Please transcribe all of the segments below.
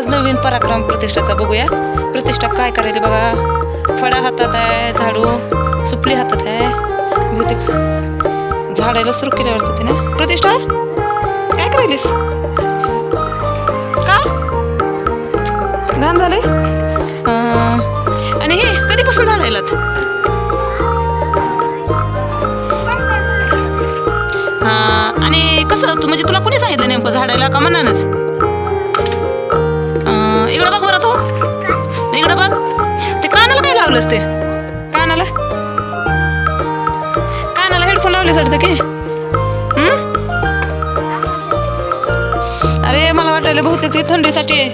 आज नवीन पराक्रम प्रतिष्ठाचा बघूया. प्रतिष्ठा काय करेल बघा. फळा हातात आहे झाडू सुपली हातात आहे. बहुतेक झाडायला सुरू केल्या वाटतं तिने प्रतिष्ठा काय करायलीस? का? घाण झाले आणि हे कधीपासून झाडायलात? आणि कसं तू म्हणजे तुला कोणी सांगितलं नेमकं झाडायला का म्हणानच? लावलंस ते. कानाला? कानाला हेडफोन लावले वाटतं की? अरे मला वाटायला बहुतेक ते थंडीसाठी आहे.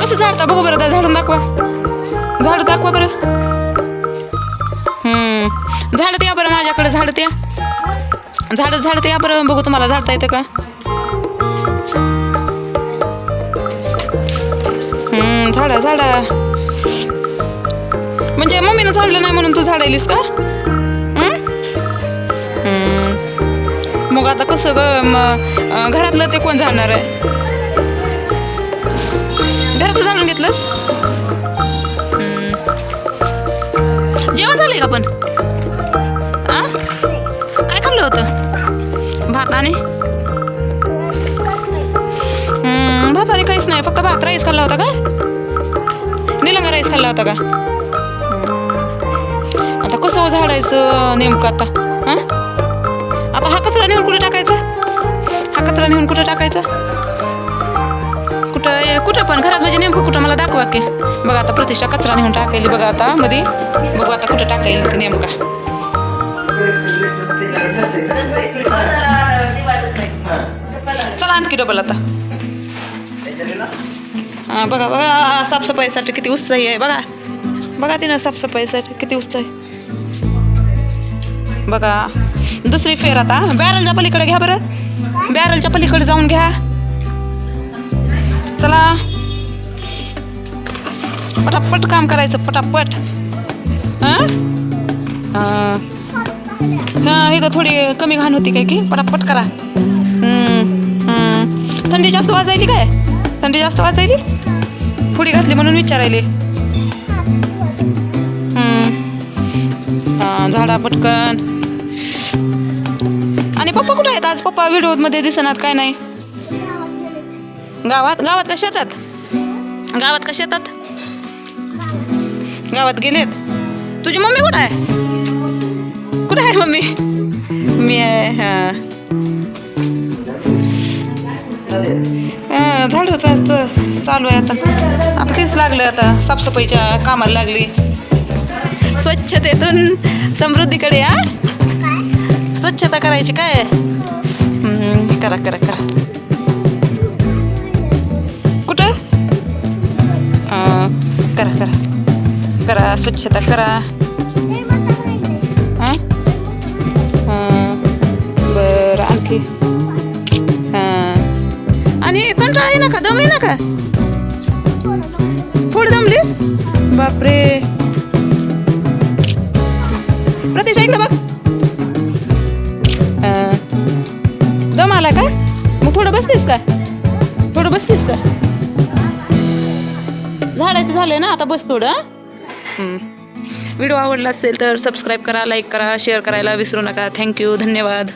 कसं झाडता बघू बरं त्या झाडून दाखवा. झाड दाखवा बरं. हम्म त्या या बरं माझ्याकडे झाड त्या झाड झाड या बरं बघू तुम्हाला झाडता येतं का? हम्म झाडा झाडा. म्हणजे मम्मीनं झाडलं नाही म्हणून तू झाडायलीस का? मग आता कसं ग? घरातलं ते कोण झाडणार आहे? घरातलं झाडून घेतलंस? जेवण झालंय का पण? आ? काय खाल्लं होतं? भात आणि? भात आणि काहीच नाही. फक्त भात राईस खाल्ला होता का राईस खाल्ला होता का? आता कसं झाडायचं नेमकं आता? हां? आता हा कचरा नेऊन कुठे टाकायचा? हा कचरा नेऊन कुठे टाकायचा? कुठं कुठं पण घरात म्हणजे नेमकं कुठं मला दाखवा की. बघा आता प्रतिष्ठा कचरा नेऊन टाकायली बघा आता मध्ये बघू आता कुठं टाकायला ते नेमका. चला आणखी डबल आता. बघा बघा साफसफाईसाठी किती उत्साही आहे बघा. बघा तिनं साफसफाईसाठी किती उत्साही. बघा दुसरी फेर आता. बॅरलच्या पलीकडे घ्या बरं. बॅरलच्या पलीकडे जाऊन घ्या. चला. पटापट काम करायचं पटापट. हां? इथं थोडी कमी घाण होती काय की? पटापट करा. थंडी जास्त वाजायली काय? थंडी जास्त वाजायली? फुडी घातली म्हणून विचारायले. झाडा पटकन. आणि पप्पा कुठे आहेत? आज पप्पा व्हिडिओमध्ये दिसणार काय नाही? गावात गावात का शेतात? गावात का शेतात? गावात गेलेत? तुझी मम्मी कुठं आहे? कुठं आहे मम्मी? मी आहे हां हा, चालू आहे आता. आता तेच लागलं आता. साफसफाईच्या कामाला लागली. स्वच्छतेतून समृद्धीकडे हा? स्वच्छता करायची काय? करा करा करा. कुठं? करा करा. करा स्वच्छता करा. बरं आणखी. हे कंटाळा येईना का? दम येईना का? थोडी दमलीस बापरे. प्रतीश ऐकलं बघ. दम आला का? मग थोडं बसलीस का? थोडं बसलीस का? झाडायचं झालंय ना आता बस थोडं व्हिडिओ आवडला असेल तर सबस्क्राईब करा लाईक करा शेअर करायला विसरू नका. थँक्यू धन्यवाद.